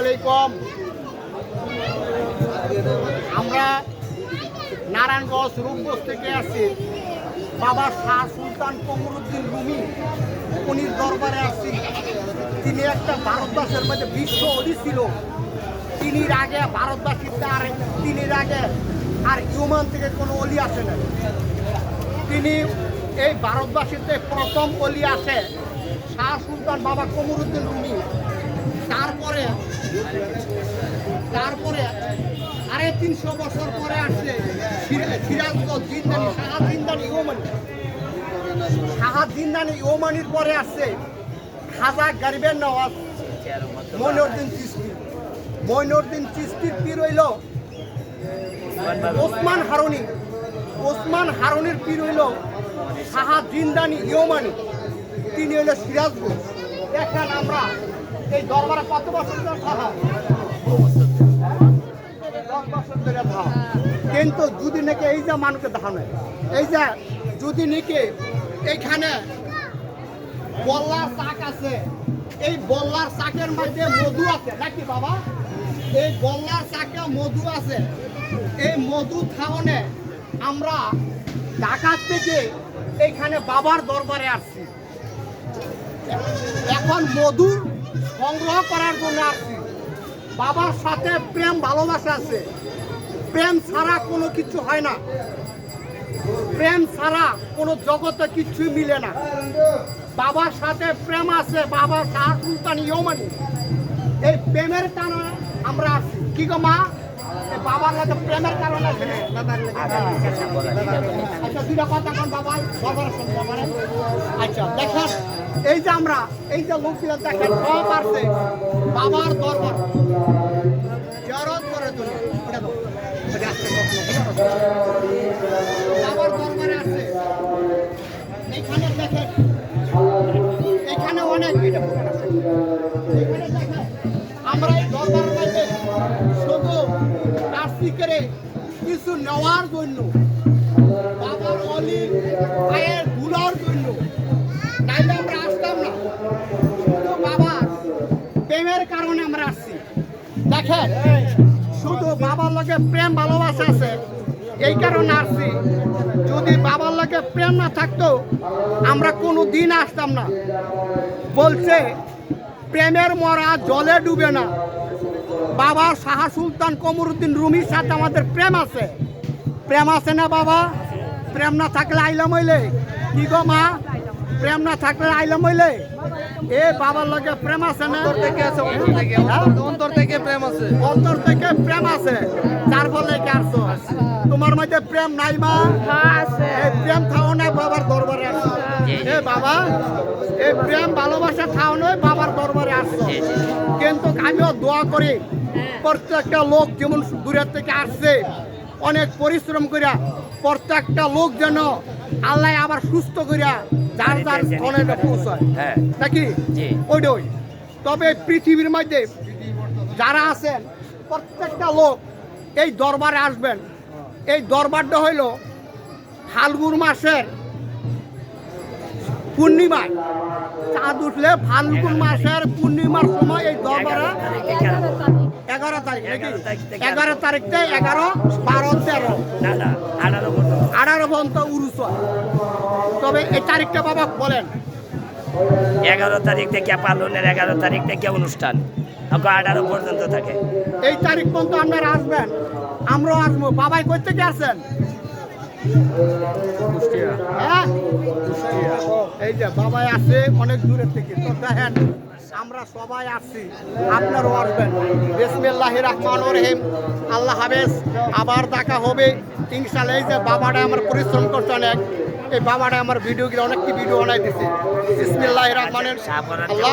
আলাইকুম। আমরা নারায়ণগঞ্জ রূপগঞ্জ থেকে আসছি বাবা শাহ সুলতান কমরুদ্দিন রুমি উনির দরবারে আসছি তিনি একটা ভারতবাসের মধ্যে বিশ্ব অলি ছিল। তিনির আগে ভারতবাসীতে আর তিনির আগে আর ইউমান থেকে কোনো অলি আসে না তিনি এই ভারতবাসীতে প্রথম অলি আসে শাহ সুলতান বাবা কমরুদ্দিন রুমি। তারপরে তারপরে আরে তিনশো বছর পরে আসছে সিরা- সিরাজগঞ্জ ইউমানির পরে আসছে খাজা গরিবের নওয়াজ, মইনুদ্দিন চিস্তি। মইনুদ্দিন চিস্তির পীর হইল ওসমান হারুনি। ওসমান হারুনির পীর হইল শাহাদ জিন্দানি ইউমানি। তিনি হইল সিরাজগঞ্জ। দেখেন আমরা এই দরবারে কত বছর ধরে থাকা কিন্তু যদি নাকি এই যে মানুষকে দেখানো এই যে যদি নাকি এইখানে বল্লার শাক আছে, এই বল্লার শাকের মধ্যে মধু আছে, নাকি বাবা? এই বল্লার শাকে মধু আছে। এই মধু খাওয়ানে আমরা ঢাকার থেকে এইখানে বাবার দরবারে আসছি। এখন মধু সংগ্রহ করার জন্য আসছি। বাবার সাথে প্রেম, ভালোবাসা আছে। প্রেম ছাড়া কোনো কিছু হয় না। প্রেম ছাড়া কোনো জগতে কিছুই মিলে না। বাবার সাথে প্রেম আছে, বাবা শাহ সুলতান ইয়মানি এই প্রেমের টানা আমরা আসছি কি গো মা? আচ্ছা আচ্ছা এই যে আমরা, এই যে লোকগুলো দেখেন সব আসছে বাবার দরবার। জরত করে তুলে। বাবার দরবারে আছে এইখানে দেখেন কিছু নেওয়ার জন্য। বাবার অলি পায়ের ধুলার জন্য। আমরা আসতাম না। শুধু বাবার প্রেমের কারণে আমরা আসছি। দেখেন, শুধু বাবার লগে প্রেম ভালোবাসা আছে, এই কারণে আসছি। যদি বাবার লগে প্রেম না থাকতো, আমরা কোনো দিন আসতাম না। বলছে, প্রেমের মরা জলে ডুবে না। বাবা শাহ সুলতান কমরুদ্দিন রুমির সাথে আমাদের প্রেম আছে। প্রেম আছে না বাবা? প্রেম না থাকলে আইলাম হইলে? কি গো মা? প্রেম না থাকলে আইলাম হইলে? এ বাবার লগে প্রেম আছে না? অন্তর থেকে আছে অন্তর থেকে হ্যাঁ? অন্তর- থেকে প্রেম আছে। অন্তর থেকে প্রেম আছে। তার বলে কি আসছো তোমার মধ্যে প্রেম নাই মা। এই প্রেম থাও না বাবার দরবারে আসছো এ বাবা এই প্রেম ভালোবাসা থাও নয় বাবার দরবারে আসছো আমিও দোয়া করি। প্রত্যেকটা লোক যেমন দূরের থেকে আসছে অনেক পরিশ্রম করিয়া প্রত্যেকটা লোক যেন আল্লাহ আবার সুস্থ করিয়া যার যার স্থানে পৌঁছায়। হ্যাঁ। নাকি। ওইটাই। তবে পৃথিবীর মধ্যে যারা আছেন প্রত্যেকটা লোক এই দরবারে আসবেন। এই দরবারটা হইল ফাল্গুন মাসের পূর্ণিমায়। চাঁদ উঠলে ফাল্গুন মাসের পূর্ণিমার সময় এই দরবারে এগারো তারিখ নাকি? এগারো তারিখ থেকে এগারো বারো তেরো। আঠারো পর্যন্ত পর্যন্ত উরুস তবে এই তারিখটা বাবা বলেন। এগারো তারিখ থেকে পালনের এগারো তারিখ থেকে অনুষ্ঠান। আঠারো পর্যন্ত থাকে। এই তারিখ পর্যন্ত আপনারা আসবেন। আমরাও আসব। বাবাই কই থেকে আসেন হ্যাঁ? এই যে বাবাই আসে অনেক দূরের থেকে। তো দেখেন, আমরা সবাই আসছি আপনারাও আসবেন। বিসমিল্লাহ রহমান রহিম। আল্লাহ হাফেজ। আবার দেখা হবে। ইনশাল্লাহ এই যে বাবাটা আমার পরিশ্রম করছে অনেক। এই বাবাটা আমার ভিডিও অনেকটি ভিডিও বানাই দিছে। বিসমিল্লাহ রহমানের আল্লাহ